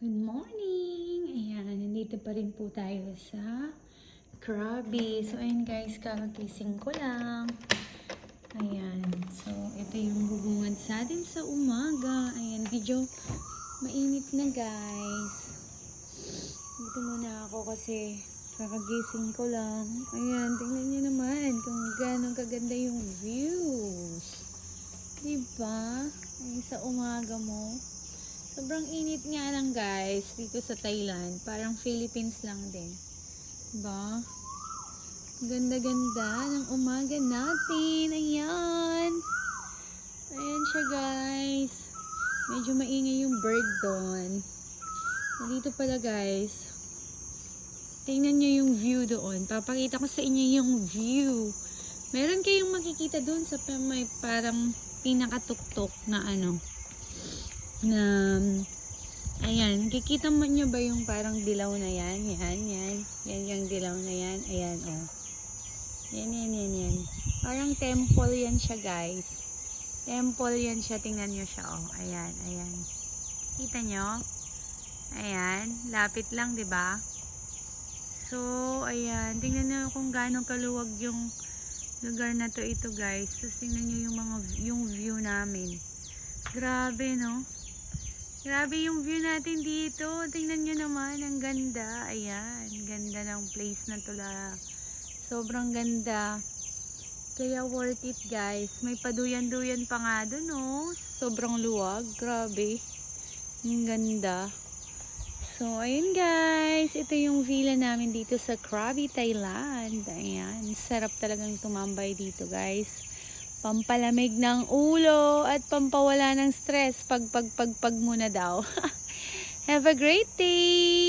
Good morning! Ayan, nandito pa rin po tayo sa Krabi. So, ayun guys, kakagising ko lang. Ayan, so ito yung bubungad sa atin sa umaga. Ayan, medyo mainit na guys. Dito muna ako kasi kakagising ko lang. Ayan, tingnan nyo naman kung gano'ng kaganda yung views. Diba? Ay, sa umaga mo. Sobrang init nga lang guys dito sa Thailand. Parang Philippines lang din. Diba? Ganda-ganda ng umaga natin. Ayan. Ayan siya guys. Medyo maingay yung bird doon. Dito pala guys. Tingnan nyo yung view doon. Papakita ko sa inyo yung view. Meron kayong makikita doon sa may parang pinakatuktok na ano na ayan, kikita mo nyo ba yung parang dilaw na yan? Yan, yan. Yan yung dilaw na yan. Ayan, oh. Yan, yan, yan, yan. Parang temple yan siya, guys. Temple yan siya. Tingnan nyo siya, oh. Ayan, ayan. Kita nyo? Ayan. Lapit lang, di ba? So, ayan. Tingnan nyo kung gaano kaluwag yung lugar na to ito, guys. Tapos tingnan nyo yung mga yung view namin. Grabe, no? Grabe yung view natin dito. Tingnan nyo naman, ang ganda. Ayan, ganda ng place na to la. Sobrang ganda. Kaya worth it guys. May paduyan-duyan pa nga dun oh. Sobrang luwag. Grabe. Ang ganda. So, ayun guys. Ito yung villa namin dito sa Krabi, Thailand. Ayan. Sarap talagang tumambay dito guys pampalamig ng ulo at pampawala ng stress pag pag pag pag muna daw. Have a great day!